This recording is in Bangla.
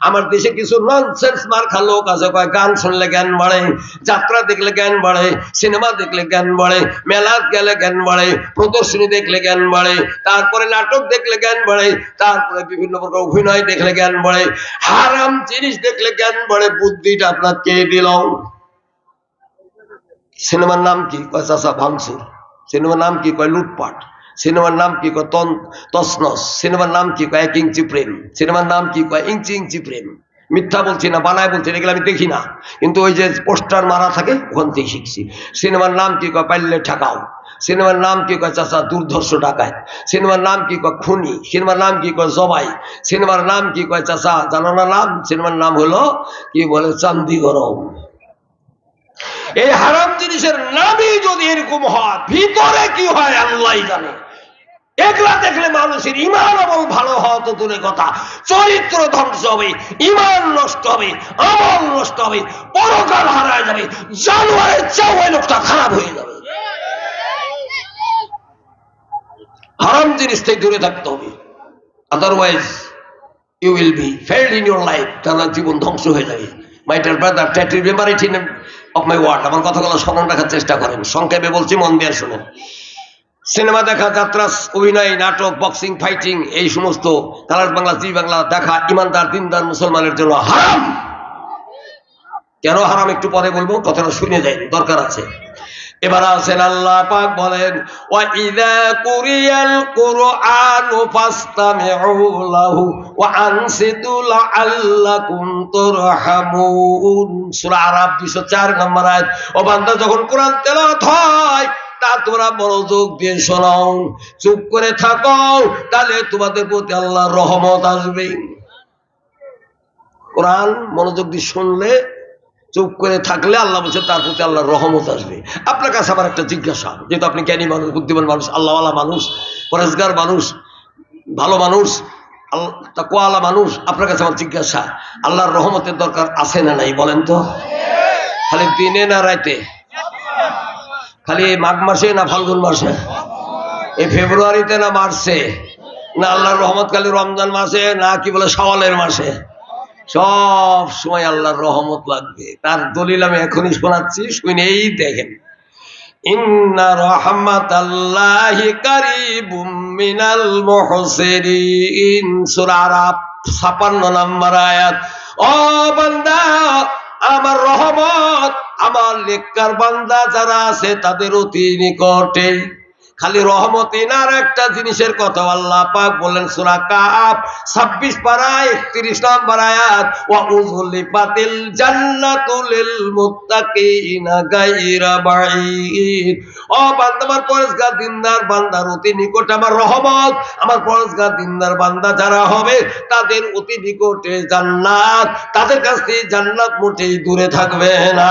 আমার দেশে কিছু ননসেন্স মার্খা লোক আছে, কয় গান শুনলে জ্ঞান বাড়ে, যাত্রা দেখলে জ্ঞান বাড়ে, সিনেমা দেখলে জ্ঞান বাড়ে মেলাত গেলে জ্ঞান বাড়ে, প্রদর্শনী দেখলে জ্ঞান বাড়ে, তারপরে নাটক দেখলে জ্ঞান বাড়ে, তারপরে বিভিন্ন প্রকার অভিনয় দেখলে জ্ঞান বাড়ে, হারাম জিনিস দেখলে জ্ঞান বাড়ে, বুদ্ধিটা আপনার কে দিল? সিনেমার নাম কি? কয় চাষা ভাঙচুর। সিনেমার নাম কি? কয় লুটপাট। সিনেমার নাম কি কয়? তন তসনস সিনেমার নাম কি কয়? এক ইঞ্চি প্রেম। সিনেমার নাম কি কয়? ইঞ্চি ইঞ্চি প্রেম। মিথ্যা বলছি না, বানায় বলছি, এগুলো আমি দেখি না। কিন্তু ওই যে পোস্টার মারা থাকে, ওখান থেকে শিখছি। সিনেমার নাম কি কয়? পাইলে ঠেকাও। সিনেমার নাম কি কয়? চাচা, দুর্ধর্ষ ডাকায়। সিনেমার নাম কি কয়? খুনি। সিনেমার নাম কি কয়? জবাই। সিনেমার নাম কি কয়? চাচা, জানো না নাম? সিনেমার নাম হলো, কি বলে? চান্দি গরম এই হারাম জিনিসের নামই যদি এরকম হয়, ভিতরে কি হয়? আল্লাহ জানে। এগুলা দেখলে মানুষের ইমান এবং ভালো হওয়া তো দূরে কথা। চরিত্র ধ্বংস হবে, ইমান নষ্ট হবে, আমল নষ্ট হবে, পরকাল হারায় যাবে, জানুয়ারের চেয়েও ওই লোকটা খারাপ হয়ে যাবে। হারাম জিনিস থেকে দূরে থাকতে হবে। Otherwise you will be failed in your life তার জীবন ধ্বংস হয়ে যাবে। My dear brother try to remember it in of my word আমার কথাগুলো স্মরণ রাখার চেষ্টা করেন। সংক্ষেপে বলছি, মন দিয়ে শুনেন। সিনেমা দেখা, যাত্রা, অভিনয়, নাটক বক্সিং ফাইটিং এই সমস্ত কালার বাংলা, জি বাংলা দেখা ইমানদার, দিনদার, মুসলমানের জন্য হারাম। কেন হারাম একটু পরে বলব? কথাটা শুনে যাই, দরকার আছে। এবার আছেন আল্লাহ পাক বলেন, ওয়া ইযা কুরিয়াল কুরআনু ফাসতামিউ লাহু ওয়া আনসিতু লাআল্লাকুম তুরহামুন। সূরা আরাফ 204 নম্বর আয়াত। ও বান্দা যখন কোরআন তেলাওয়াত হয় তা তোমরা মনোযোগ দিয়ে শোনাও। চুপ করে থাকো, তাহলে তোমাদের প্রতি আল্লাহর রহমত আসবে। কোরআন মনোযোগ দিয়ে শুনলে, চুপ করে থাকলে আল্লাহ বলছে, তার প্রতি আল্লাহর রহমত আসবে। আপনার কাছে আমার একটা জিজ্ঞাসা, যেহেতু আপনি জ্ঞানী মানুষ, বুদ্ধিমান মানুষ, আল্লাহওয়ালা মানুষ, পরেশগার মানুষ, ভালো মানুষ আল্লাহ কোয়ালা মানুষ, আপনার কাছে আমার জিজ্ঞাসা, আল্লাহর রহমতের দরকার আছে না নাই বলেন তো? খালি দিনে না রাইতে খালি মাঘ মাসে না ফাল্গুন মাসে? এই ফেব্রুয়ারিতে না মার্চে? না আল্লাহর রহমত খালি রমজান মাসে, না কি বলে সওয়ালের মাসে? সব সময় আল্লাহর রহমত লাগবে। তার দলিল আমি এখনই শোনাচ্ছি, শুনেই দেখেন। ইন্না রহমত আল্লাহ কারিবুম মিনাল মুহসিরিন। সূরা আরাফ 56 নম্বর আয়াত। ও বান্দা, আমার রহমত আমার লেখকার বান্দা যারা আছে তাদের অতি নিকটে। খালি রহমতিনার একটা জিনিসের কথা আল্লাহ পাক বলেন সূরা কাফ 26 পারা 31 নম্বর আয়াত, ওয়া উযলিফাতিল জান্নাতু লিল মুত্তাকিনা গায়রা বাঈদ। ও বান্দা, আমার পরেশগার দিনদার বান্দার অতি নিকট আমার রহমত, আমার পরেশগার দিনদার বান্দা যারা হবে, তাদের অতি নিকটে জান্নাত, তাদের কাছ থেকে জান্নাত মোটেই দূরে থাকবে না।